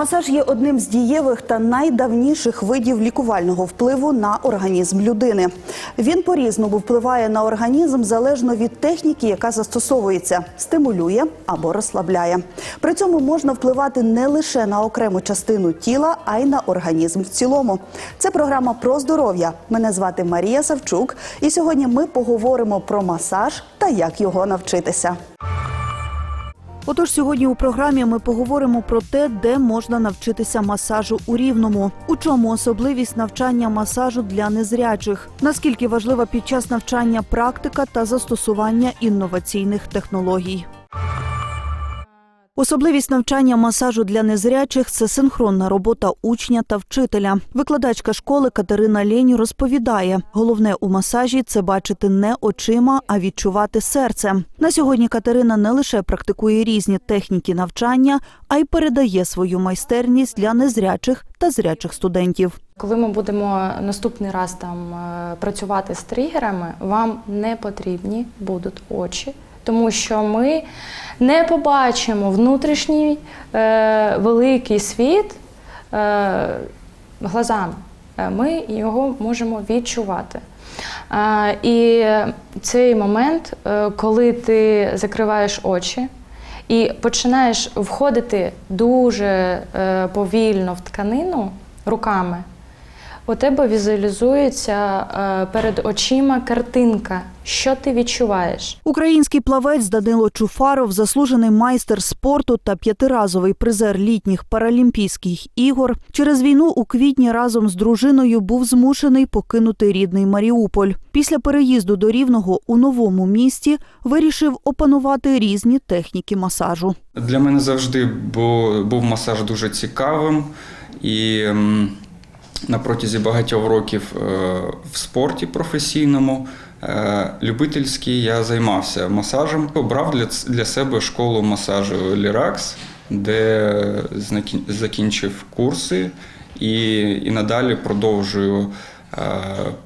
Масаж є одним з дієвих та найдавніших видів лікувального впливу на організм людини. Він по-різному впливає на організм залежно від техніки, яка застосовується, стимулює або розслабляє. При цьому можна впливати не лише на окрему частину тіла, а й на організм в цілому. Це програма про здоров'я. Мене звати Марія Савчук, і сьогодні ми поговоримо про масаж та як його навчитися. Отож, сьогодні у програмі ми поговоримо про те, де можна навчитися масажу у рівному, у чому особливість навчання масажу для незрячих, наскільки важлива під час навчання практика та застосування інноваційних технологій. Особливість навчання масажу для незрячих це синхронна робота учня та вчителя. Викладачка школи Катерина Лєнь розповідає: головне у масажі це бачити не очима, а відчувати серцем. На сьогодні Катерина не лише практикує різні техніки навчання, а й передає свою майстерність для незрячих та зрячих студентів. Коли ми будемо наступний раз там е, працювати з тригерами, вам не потрібні будуть очі, тому що ми не побачимо внутрішній е, великий світ е, глазами. Е, Ми його можемо відчувати. Е, І цей момент, е, коли ти закриваєш очі і починаєш входити дуже е, повільно в тканину руками, у тебе візуалізується е, перед очима картинка, що ти відчуваєш. Український плавець Данило Чуфаров, заслужений майстер спорту та п'ятиразовий призер літніх паралімпійських ігор, через війну у квітні разом з дружиною був змушений покинути рідний Маріуполь. Після переїзду до Рівного у новому місті вирішив опанувати різні техніки масажу. Для мене завжди був, був масаж дуже цікавим і на протязі багатьох років е, в спорті професійному, е, любительський я займався масажем. Обрав для, себе школу масажу Ліракс, де закінчив курси і, і надалі продовжую е,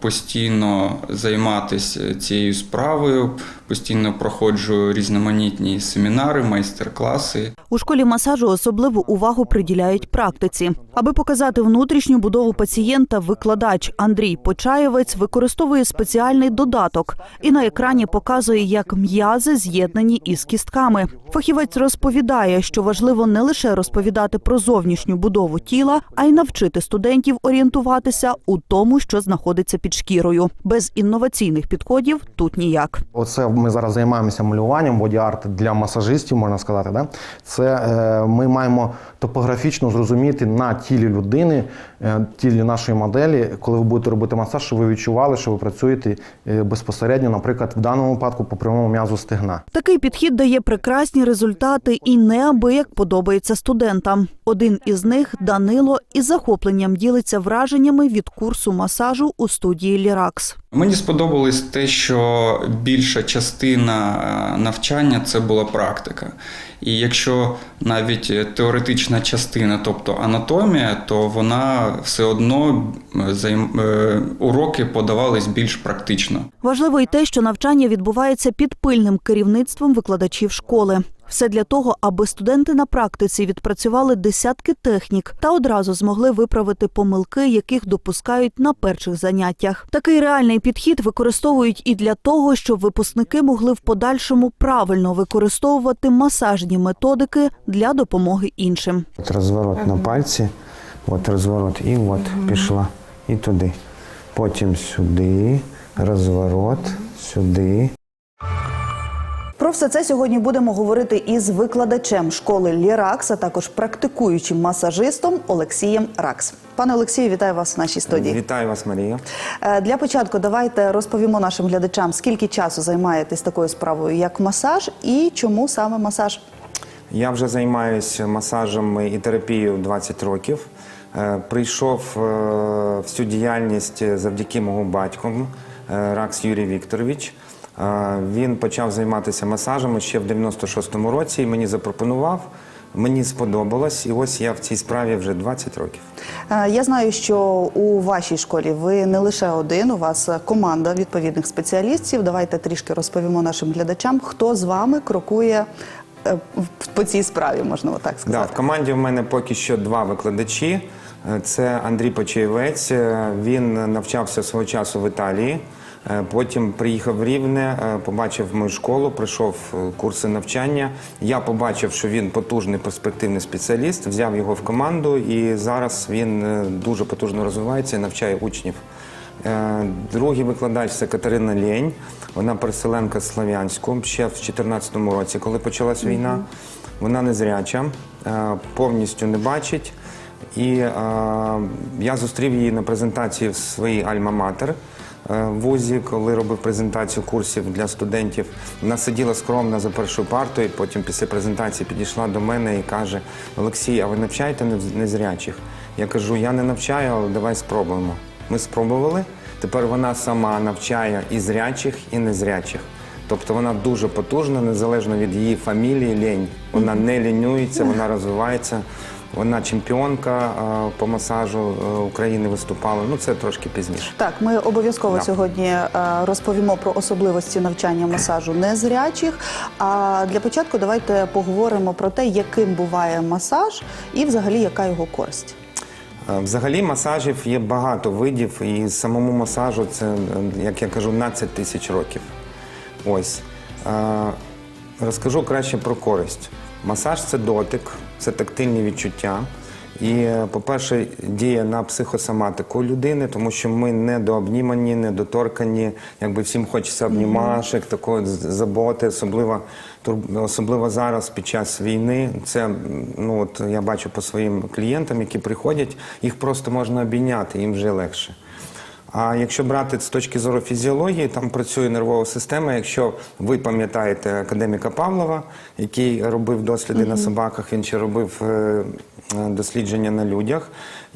постійно займатися цією справою, постійно проходжу різноманітні семінари, майстер-класи. У школі масажу особливу увагу приділяють практиці. Аби показати внутрішню будову пацієнта, викладач Андрій Почаєвець використовує спеціальний додаток і на екрані показує, як м'язи з'єднані із кістками. Фахівець розповідає, що важливо не лише розповідати про зовнішню будову тіла, а й навчити студентів орієнтуватися у тому, що знаходиться під шкірою. Без інноваційних підходів тут ніяк. Оце ми зараз займаємося малюванням боді-арт для масажистів, можна сказати. Да? Це е, ми маємо топографічно зрозуміти на тілі людини, е, тілі нашої моделі, коли ви будете робити масаж, щоб ви відчували, що ви працюєте е, безпосередньо, наприклад, в даному випадку по прямому м'язу стегна. Такий підхід дає прекрасні результати і неабияк подобається студентам. Один із них Данило із захопленням ділиться враженнями від курсу масажу у студії Ліракс. Мені сподобалось те, що більша частина е, навчання це була практика. І якщо навіть теоретична частина, тобто анатомія, то вона все одно е, е, уроки подавались більш практично. Важливо й те, що навчання відбувається під пильним керівництвом викладачів школи. Все для того, аби студенти на практиці відпрацювали десятки технік та одразу змогли виправити помилки, яких допускають на перших заняттях. Такий реальний підхід використовують і для того, щоб випускники могли в подальшому правильно використовувати масажні методики для допомоги іншим. От розворот на пальці, от розворот, і от пішла. І туди. Потім сюди, розворот, сюди. Про все це сьогодні будемо говорити із викладачем школи Ліракс, а також практикуючим масажистом Олексієм Ракс. Пане Олексію, вітаю вас в нашій студії. Вітаю вас, Марія. Е, Для початку давайте розповімо нашим глядачам, скільки часу займаєтесь такою справою, як масаж, і чому саме масаж. Я вже займаюся масажем і терапією 20 років. Е, Прийшов е, в цю діяльність завдяки мого батьку Ракс Юрій Вікторович. Він почав займатися масажем ще в 96-му році і мені запропонував. Мені сподобалось, і ось я в цій справі вже 20 років. Е, Я знаю, що у вашій школі ви не лише один, у вас команда відповідних спеціалістів. Давайте трішки розповімо нашим глядачам, хто з вами крокує е, по цій справі, можна отак Да, сказати. в команді в мене поки що два викладачі. Е, Це Андрій Почаєвець. Він навчався свого часу в Італії. Е, Потім приїхав в Рівне, е, побачив мою школу, пройшов е, курси навчання. Я побачив, що він потужний перспективний спеціаліст, взяв його в команду, і зараз він дуже потужно розвивається і навчає учнів. Другий викладач це Катерина Лєнь. Вона переселенка з Слов'янську ще в 2014 році, коли почалась війна. Вона незряча, повністю не бачить. І я зустрів її на презентації в своїй Альма-Матер вузі, коли робив презентацію курсів для студентів. Вона сиділа скромно за першою партою, потім після презентації підійшла до мене і каже: Олексій, а ви навчаєте нез- незрячих? Я кажу, я не навчаю, але давай спробуємо. Ми спробували. Тепер вона сама навчає і зрячих, і незрячих. Тобто вона дуже потужна, незалежно від її фамілії, лінь. Вона не лінюється, вона розвивається. Вона чемпіонка е, по масажу е, України виступала. Ну це трошки пізніше. Так, ми обов'язково Да. сьогодні е, розповімо про особливості навчання масажу незрячих. А для початку давайте поговоримо про те, яким буває масаж і взагалі яка його користь. Взагалі масажів є багато видів, і самому масажу це, як я кажу, 12 тисяч років. Ось. Розкажу краще про користь. Масаж це дотик, це тактильні відчуття. І, е, по-перше, діє на психосоматику людини, тому що ми недообнімані, недоторкані. Якби всім хочеться обнімашек, такої заботи, особливо, особливо зараз під час війни. Це ну от я бачу по своїм клієнтам, які приходять, їх просто можна обійняти, їм вже легше. А якщо брати з точки зору фізіології, там працює нервова система. Якщо ви пам'ятаєте академіка Павлова, який робив досліди на собаках, він ще робив е, дослідження на людях.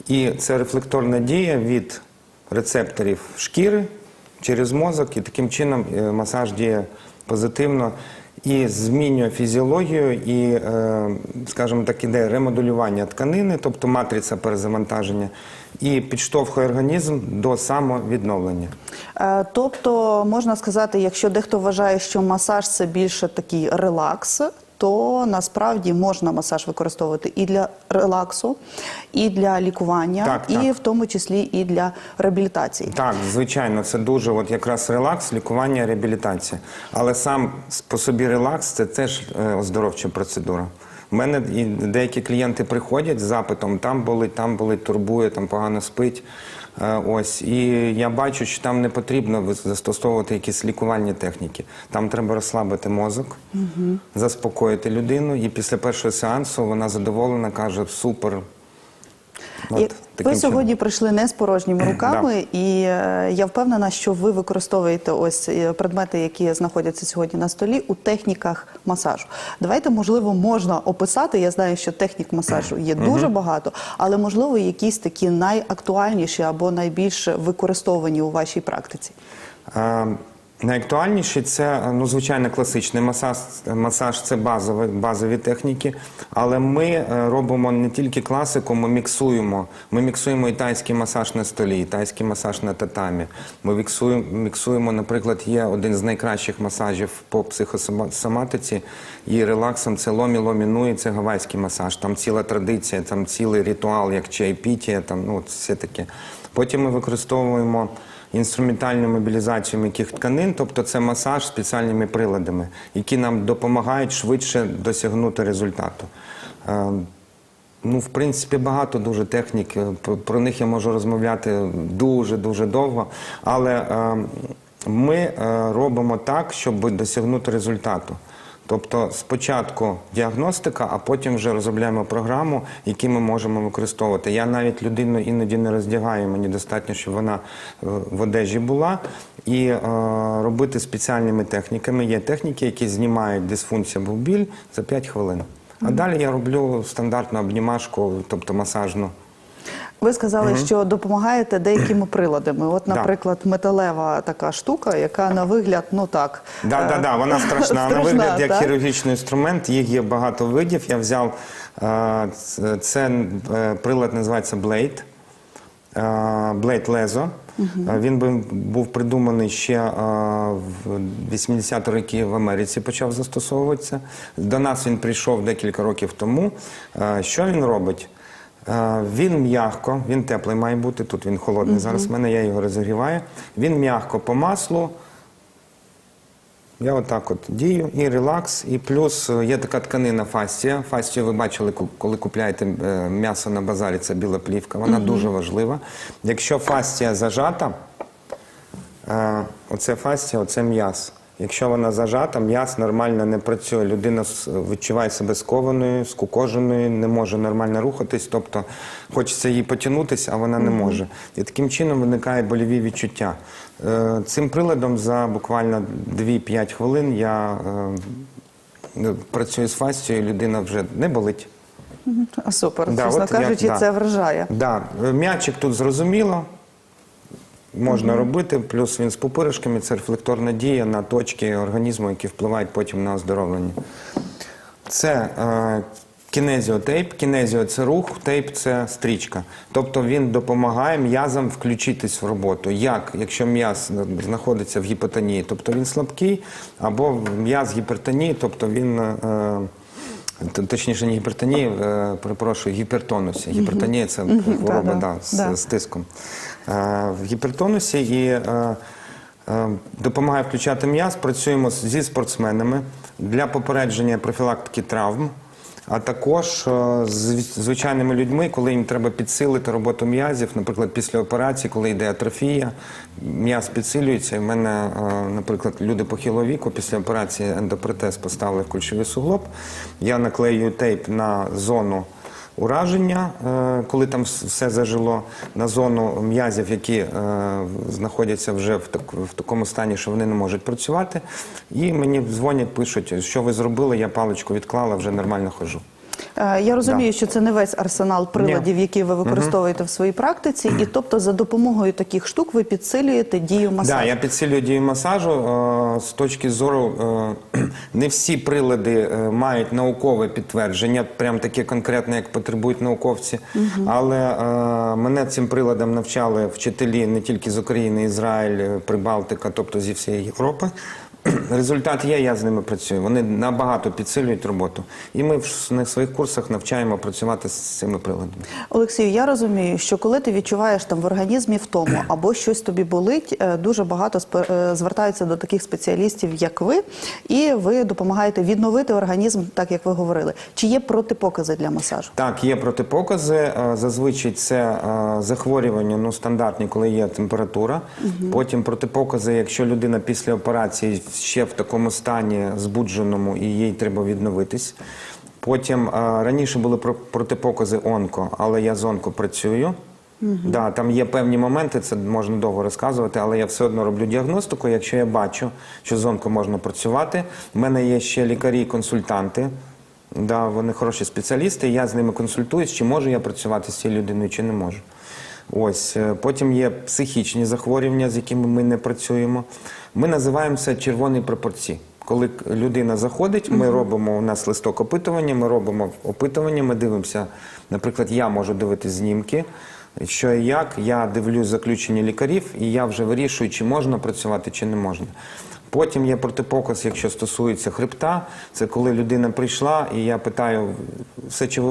І це рефлекторна дія від рецепторів шкіри через мозок, і таким чином е, масаж діє позитивно і змінює фізіологію, і, е, скажімо так, іде ремоделювання тканини, тобто матриця перезавантаження, і підштовхує організм до самовідновлення. Е, Тобто, можна сказати, якщо дехто вважає, що масаж це більше такий релакс, то насправді можна масаж використовувати і для релаксу, і для лікування, Так, і так. в тому числі і для реабілітації. Так, звичайно, це дуже от якраз релакс, лікування, реабілітація. Але сам по собі релакс це теж е, оздоровча процедура. У мене і деякі клієнти приходять з запитом, там болить, там болить, турбує, там погано спить. Е, Ось і я бачу, що там не потрібно застосовувати якісь лікувальні техніки. Там треба розслабити мозок, заспокоїти людину, і після першого сеансу вона задоволена, каже: супер. От, ви чином. сьогодні прийшли не з порожніми руками, і е, я впевнена, що ви використовуєте ось е, предмети, які знаходяться сьогодні на столі, у техніках масажу. Давайте, можливо, можна описати. Я знаю, що технік масажу є дуже багато, але можливо якісь такі найактуальніші або найбільш використовані у вашій практиці. Е, Найактуальніший це ну звичайно класичний масаж. Масаж це базові, базові техніки, але ми е, робимо не тільки класику, ми міксуємо. Ми міксуємо і тайський масаж на столі, і тайський масаж на татамі. Ми міксуємо, міксуємо, наприклад, є один з найкращих масажів по психосоматиці і релаксом. Це ломі ломі нуї, це гавайський масаж. Там ціла традиція, там цілий ритуал, як чайпітія, там ну все таке. Потім ми використовуємо інструментальну мобілізацію м'яких тканин, тобто це масаж спеціальними приладами, які нам допомагають швидше досягнути результату. Е, Ну, в принципі, багато дуже технік. е, Про, них я можу розмовляти дуже дуже довго. Але е, ми робимо так, щоб досягнути результату. Тобто спочатку діагностика, а потім вже розробляємо програму, яку ми можемо використовувати. Я навіть людину іноді не роздягаю, мені достатньо, щоб вона е, в одежі була, і е, робити спеціальними техніками. Є техніки, які знімають дисфункцію або біль за 5 хвилин. А далі я роблю стандартну обнімашку, тобто масажну. Ви сказали, що допомагаєте деякими приладами. От, Да. наприклад, металева така штука, яка на вигляд, ну так. Да, е, да, да, вона страшна. На страшна, вигляд як хірургічний інструмент. Їх є багато видів. Я взяв е, це е, прилад, називається Blade. Blade Lezo. Е, Він би був придуманий ще в 80-ті роки в Америці почав застосовуватися. До нас він прийшов декілька років тому. Що він робить? Е, Він м'ягко, він теплий має бути. Тут він холодний. Зараз в мене я його розігріваю. Він м'ягко по маслу. Я отак от дію і релакс. І плюс е, є така тканина фастія. Фастію ви бачили, коли купляєте е, м'ясо на базарі, це біла плівка. Вона дуже важлива. Якщо фастія зажата, оце фастія, оце м'яс. Якщо вона зажата, м'яс нормально не працює. Людина відчуває себе скованою, скукоженою, не може нормально рухатись, тобто хочеться їй потягнутися, а вона не може. І таким чином виникає больові відчуття. Е, Цим приладом за буквально 2-5 хвилин я е, працюю з фастією, людина вже не болить. А, Супер, Да, чесно кажучи, да. це вражає. Да. е, М'ячик тут зрозуміло. Можна робити, плюс він з пупиришками, це рефлекторна дія на точки організму, які впливають потім на оздоровлення. Це е, кінезіотейп. Кінезіо це рух, тейп це стрічка. Тобто він допомагає м'язам включитись в роботу. Як, якщо м'яз знаходиться в гіпотонії, тобто він слабкий, або м'яз гіпертонії, тобто він. Е, Точніше, не гіпертонії, е, перепрошую, гіпертонусі. Гіпертонія це хвороба да, з, з тиском. Е, В гіпертонусі і е, е, допомагає включати м'яз. Працюємо зі спортсменами для попередження профілактики травм. А також з звичайними людьми, коли їм треба підсилити роботу м'язів, наприклад, після операції, коли йде атрофія, м'яз підсилюється. В мене, наприклад, люди похилого віку після операції ендопротез поставили в кульшовий суглоб. Я наклеюю тейп на зону ураження, е, коли там все зажило, на зону м'язів, які е, знаходяться вже в, так, в такому стані, що вони не можуть працювати. І мені дзвонять, пишуть, що ви зробили, я паличку відклала, вже нормально ходжу. Е, Я розумію, що це не весь арсенал приладів, які ви використовуєте в своїй практиці, і тобто за допомогою таких штук ви підсилюєте дію масажу. Да, я підсилюю дію масажу е, з точки зору. е, Не всі прилади мають наукове підтвердження, прям таке конкретне, як потребують науковці. Але е, мене цим приладом навчали вчителі не тільки з України, Ізраїль, Прибалтика, тобто зі всієї Європи. Результат є, я з ними працюю. Вони набагато підсилюють роботу. І ми на своїх курсах навчаємо працювати з цими приладами. Олексію, я розумію, що коли ти відчуваєш там в організмі втому або щось тобі болить, е, дуже багато е, звертаються до таких спеціалістів, як ви, і ви допомагаєте відновити організм, так як ви говорили. Чи є протипокази для масажу? Так, є протипокази. Е, Зазвичай це захворювання, ну стандартні, коли є температура. Потім протипокази, якщо людина після операції ще в такому стані збудженому і їй треба відновитись. Потім раніше були про- протипокази онко, але я з онко працюю. Да, там є певні моменти, це можна довго розказувати, але я все одно роблю діагностику. Якщо я бачу, що з онко можна працювати, в мене є ще лікарі-консультанти. Да, вони хороші спеціалісти, я з ними консультуюсь, чи можу я працювати з цією людиною, чи не можу. Ось е, потім є психічні захворювання, з якими ми не працюємо. Ми називаємо це червоні пропорції. Коли людина заходить, ми робимо у нас листок опитування, ми робимо опитування, ми дивимося. Наприклад, я можу дивитися знімки. Що і як, я дивлюсь заключення лікарів, і я вже вирішую, чи можна працювати, чи не можна. Потім є протипоказ, якщо стосується хребта. Це коли людина прийшла, і я питаю, все чи е,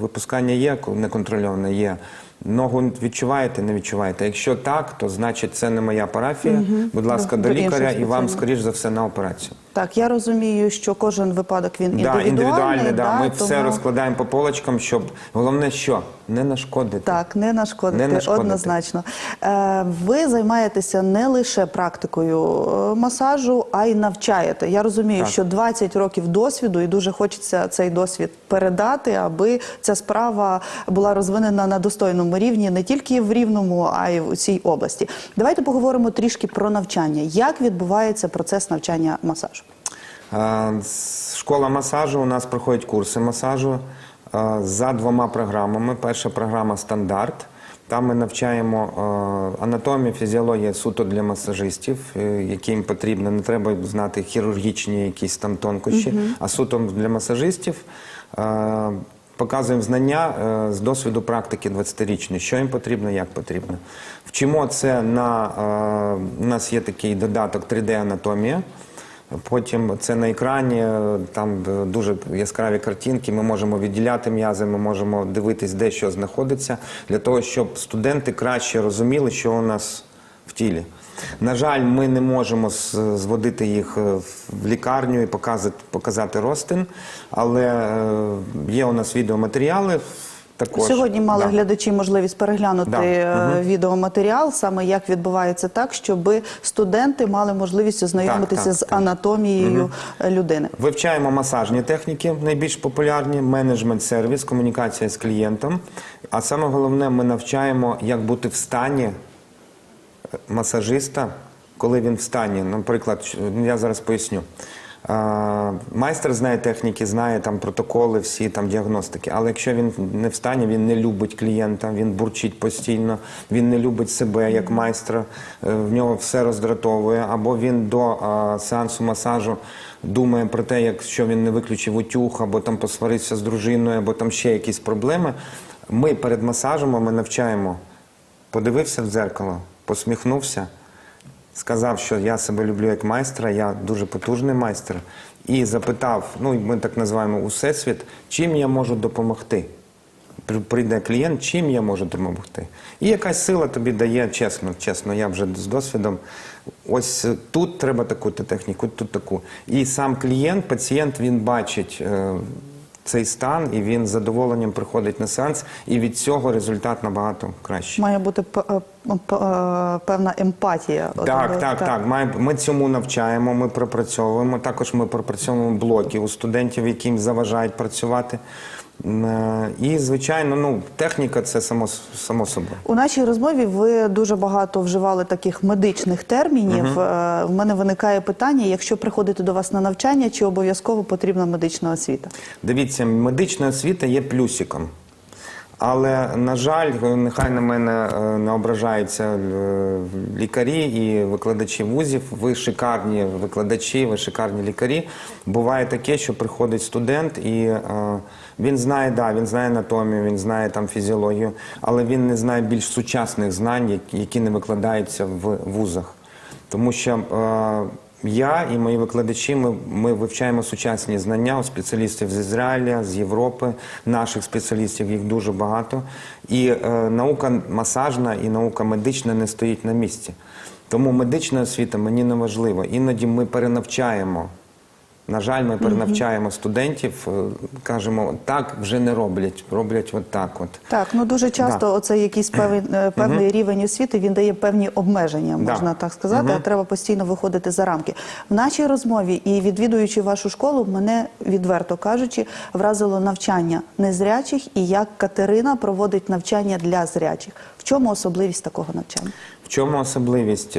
випускання є, неконтрольоване є. Ногу відчуваєте, не відчуваєте. Якщо так, то значить це не моя парафія. Будь ласка, До до лікаря і вам, скоріш за все, на операцію. Так, я розумію, що кожен випадок він Да, індивідуальний. да. Ми тому- все розкладаємо по полочкам, щоб головне, що не нашкодити. Так, не нашкодити, Не нашкодити. однозначно. Е, ви займаєтеся не лише практикою е, масажу, а й навчаєте. Я розумію, Так. що 20 років досвіду, і дуже хочеться цей досвід передати, аби ця справа була розвинена на достойному рівні не тільки в Рівному, а й в цій області. Давайте поговоримо трішки про навчання. Як відбувається процес навчання масажу? Е, Школа масажу у нас проходять курси масажу за двома програмами. Перша програма стандарт. Там ми навчаємо анатомію, фізіологію суто для масажистів, е, яким потрібно, не треба знати хірургічні якісь там тонкощі, а суто для масажистів. Показуємо знання е, з досвіду практики 20-річної, що їм потрібно, як потрібно. Вчимо це на у нас є такий додаток 3D-анатомія. Потім це на екрані, е, там е, дуже яскраві картинки. Ми можемо відділяти м'язи, ми можемо дивитись, де що знаходиться, для того, щоб студенти краще розуміли, що у нас в тілі. На жаль, ми не можемо зводити їх е, в лікарню і показати, показати розтин, але є у нас відеоматеріали. Також. Сьогодні мали Да. глядачі можливість переглянути Да. е, відеоматеріал, саме як відбувається так, щоб студенти мали можливість ознайомитися так, з так. анатомією е, людини. Вивчаємо масажні техніки, найбільш популярні, менеджмент сервіс, комунікація з клієнтом. А саме головне, ми навчаємо, як бути в стані е, масажиста, коли він в стані. Наприклад, я зараз поясню. Майстер знає техніки, знає там протоколи, всі там діагностики. Але якщо він не в стані, він не любить клієнта, він бурчить постійно, він не любить себе як майстра, е, в нього все роздратовує, або він до сеансу масажу думає про те, якщо він не виключив утюг, або там посварився з дружиною, або там ще якісь проблеми. Ми перед масажем ми навчаємо, подивився в дзеркало, посміхнувся сказав, що я себе люблю як майстра, я дуже потужний майстер, і запитав: ну ми так називаємо усесвіт, чим я можу допомогти. Прийде клієнт, чим я можу допомогти. І якась сила тобі дає, чесно, чесно, я вже з досвідом. Ось тут треба таку-то техніку, тут таку. І сам клієнт, пацієнт, він бачить е, цей стан, і він з задоволенням приходить на сеанс, і від цього результат набагато кращий. Має бути е, е, певна емпатія. Так, Так, е, так, так. Має- Ми цьому навчаємо, ми пропрацьовуємо. Також ми пропрацьовуємо блоки у студентів, яким заважають працювати. Е, І, звичайно, ну, техніка це само, само собою. У нашій розмові ви дуже багато вживали таких медичних термінів. Угу. В мене виникає питання: якщо приходити до вас на навчання, чи обов'язково потрібна медична освіта? Дивіться, медична освіта є плюсиком. Але, на жаль, нехай на мене е, не ображаються е, лікарі і викладачі вузів. Ви шикарні викладачі, ви шикарні лікарі. Буває таке, що приходить студент і е, він знає, да, він знає анатомію, він знає там фізіологію, але він не знає більш сучасних знань, які- не викладаються в вузах. Тому що я і мої викладачі ми, ми вивчаємо сучасні знання у спеціалістів з Ізраїля, з Європи, наших спеціалістів, їх дуже багато. І е, наука масажна і наука медична не стоїть на місці. Тому медична освіта мені не важлива. Іноді ми перенавчаємо. На жаль, ми перенавчаємо студентів, е, кажемо, так вже не роблять, роблять от так от. Так, ну дуже часто Да. оцей якийсь певний, е, певний рівень освіти він дає певні обмеження, Да. можна так сказати. А треба постійно виходити за рамки. В нашій розмові і відвідуючи вашу школу, мене відверто кажучи, вразило навчання незрячих і як Катерина проводить навчання для зрячих. В чому особливість такого навчання? В чому особливість?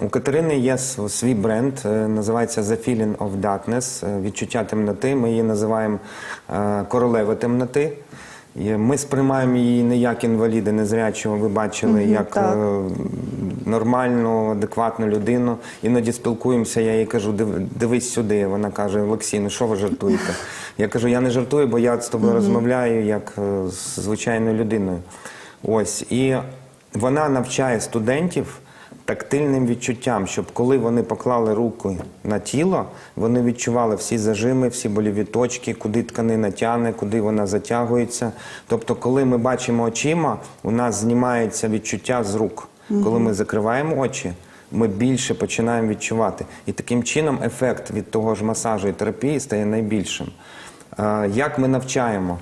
У Катерини є свій бренд, е, називається The Feeling of Darkness, е, відчуття темноти. Ми її називаємо е, королева темноти. Ми сприймаємо її не як інваліда, незрячого, ви бачили, як так. нормальну, адекватну людину. Іноді спілкуємося, я їй кажу, «Див- дивись сюди. Вона каже, Олексій, ну що ви жартуєте? Я кажу, я не жартую, бо я з тобою розмовляю як з звичайною людиною. Ось. І вона навчає студентів тактильним відчуттям, щоб коли вони поклали руку на тіло, вони відчували всі зажими, всі боліві точки, куди тканина тягне, куди вона затягується. Тобто, коли ми бачимо очима, у нас знімається відчуття з рук. Коли ми закриваємо очі, ми більше починаємо відчувати. І таким чином ефект від того ж масажу і терапії стає найбільшим. Як ми навчаємо?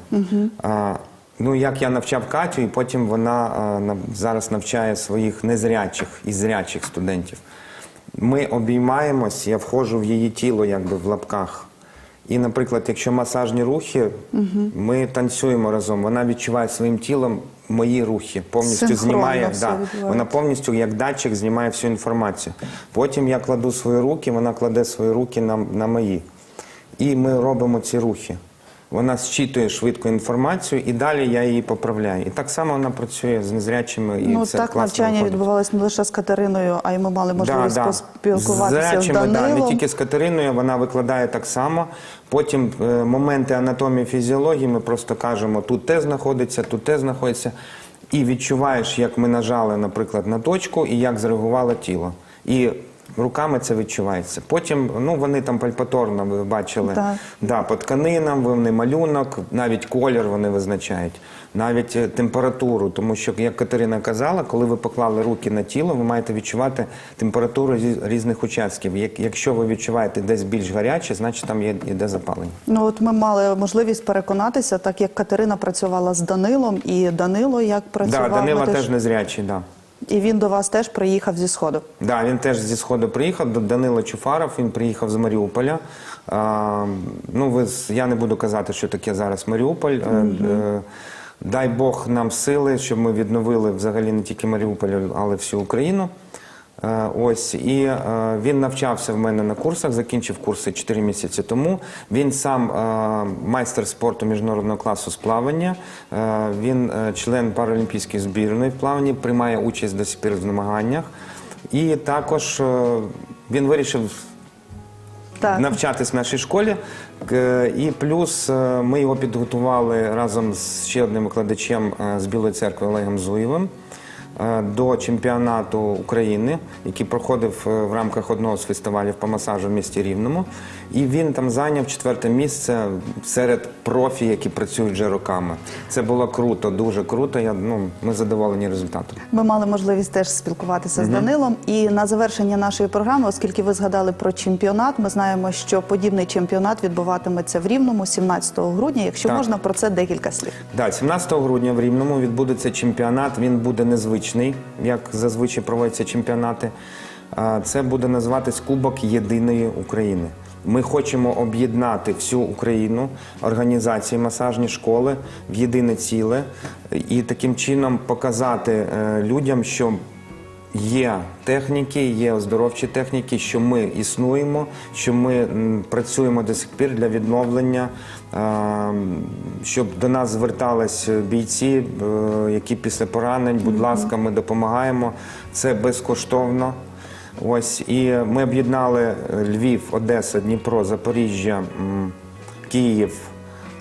Ну, як я навчав Катю, і потім вона е, нав- зараз навчає своїх незрячих і зрячих студентів. Ми обіймаємось, я входжу в її тіло, якби в лапках. І, наприклад, якщо масажні рухи, ми танцюємо разом. Вона відчуває своїм тілом мої рухи, повністю Синхронно знімає. Да, вона повністю як датчик знімає всю інформацію. Потім я кладу свої руки, вона кладе свої руки на, на мої. І ми робимо ці рухи. Вона зчитує швидко інформацію і далі я її поправляю. І так само вона працює з незрячими. І Ну це так класно навчання виходить. відбувалось не лише з Катериною, а й ми мали можливість Да, да. поспілкуватися з, Зрячими, да, Данилом. не тільки з Катериною, вона викладає так само. Потім е, моменти анатомії фізіології ми просто кажемо, тут те знаходиться, тут те знаходиться. І відчуваєш, як ми нажали, наприклад, на точку і як зреагувало тіло. І руками це відчувається. Потім ну, вони там пальпаторно, ви бачили, Так. да, по тканинам, вони малюнок, навіть колір вони визначають, навіть е, температуру. Тому що, як Катерина казала, коли ви поклали руки на тіло, ви маєте відчувати температуру різних участків. Як- Якщо ви відчуваєте десь більш гаряче, значить там є іде запалення. Ну от ми мали можливість переконатися, так як Катерина працювала з Данилом, і Данило як працював. Да, Данила теж незрячий, да. І він до вас теж приїхав зі сходу. Да, він теж зі сходу приїхав. До Данила Чуфаров. Він приїхав з Маріуполя. А, ну, ви я не буду казати, що таке зараз Маріуполь. Е, Дай Бог нам сили, щоб ми відновили взагалі не тільки Маріуполь, але всю Україну. Е, Ось і е, він навчався в мене на курсах, закінчив курси 4 місяці тому. Він сам е, майстер спорту міжнародного класу з плавання. Він член паралімпійської збірної в плаванні, приймає участь до сих в змаганнях. І також він вирішив Так. навчатись в нашій школі. І плюс ми його підготували разом з ще одним викладачем з Білої церкви Олегом Зуєвим до чемпіонату України, який проходив е, в рамках одного з фестивалів по масажу в місті Рівному. І він там зайняв четверте місце серед профі, які працюють вже роками. Це було круто, дуже круто. Я, ну, ми задоволені результатом. Ми мали можливість теж спілкуватися з Данилом. І на завершення нашої програми, оскільки ви згадали про чемпіонат, ми знаємо, що подібний чемпіонат відбуватиметься в Рівному 17 грудня. Якщо Так. можна про це декілька слів. Да, 17 грудня в Рівному відбудеться чемпіонат. Він буде незвичний, як зазвичай проводяться чемпіонати. Це буде називатись Кубок Єдиної України. Ми хочемо об'єднати всю Україну, організації, масажні школи в єдине ціле і таким чином показати е, людям, що Є техніки, є оздоровчі техніки, що ми існуємо, що ми працюємо до сих пір для відновлення, е, щоб до нас звертались бійці, е, які після поранень, будь ласка, ми допомагаємо. Це безкоштовно. Ось і ми об'єднали Львів, Одеса, Дніпро, Запоріжжя, Київ.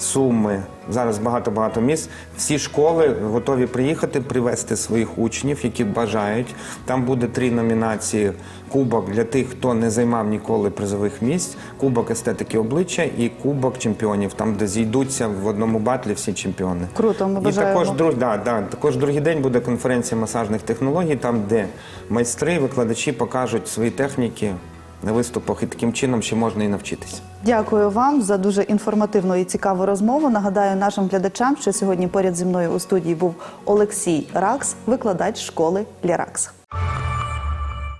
Суми, зараз багато-багато міст. Всі школи готові приїхати, привезти своїх учнів, які бажають. Там буде три номінації: кубок для тих, хто не займав ніколи призових місць, кубок естетики обличчя і кубок чемпіонів, там, де зійдуться в одному батлі всі чемпіони. Круто, ми І також, друг, да, да, також другий день буде конференція масажних технологій, там, де майстри, викладачі покажуть свої техніки на виступах, і таким чином ще можна і навчитися. Дякую вам за дуже інформативну і цікаву розмову. Нагадаю нашим глядачам, що сьогодні поряд зі мною у студії був Олексій Ракс, викладач школи Ліракс.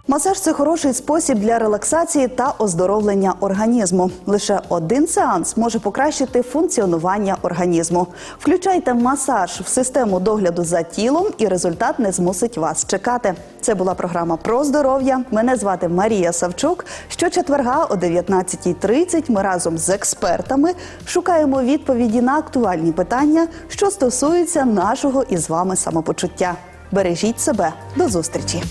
Масаж це хороший спосіб для релаксації та оздоровлення організму. Лише один сеанс може покращити функціонування організму. Включайте масаж в систему догляду за тілом, і результат не змусить вас чекати. Це була програма про здоров'я. Мене звати Марія Савчук. Щочетверга о 19.30 ми разом з експертами шукаємо відповіді на актуальні питання, що стосуються нашого із вами самопочуття. Бережіть себе до зустрічі.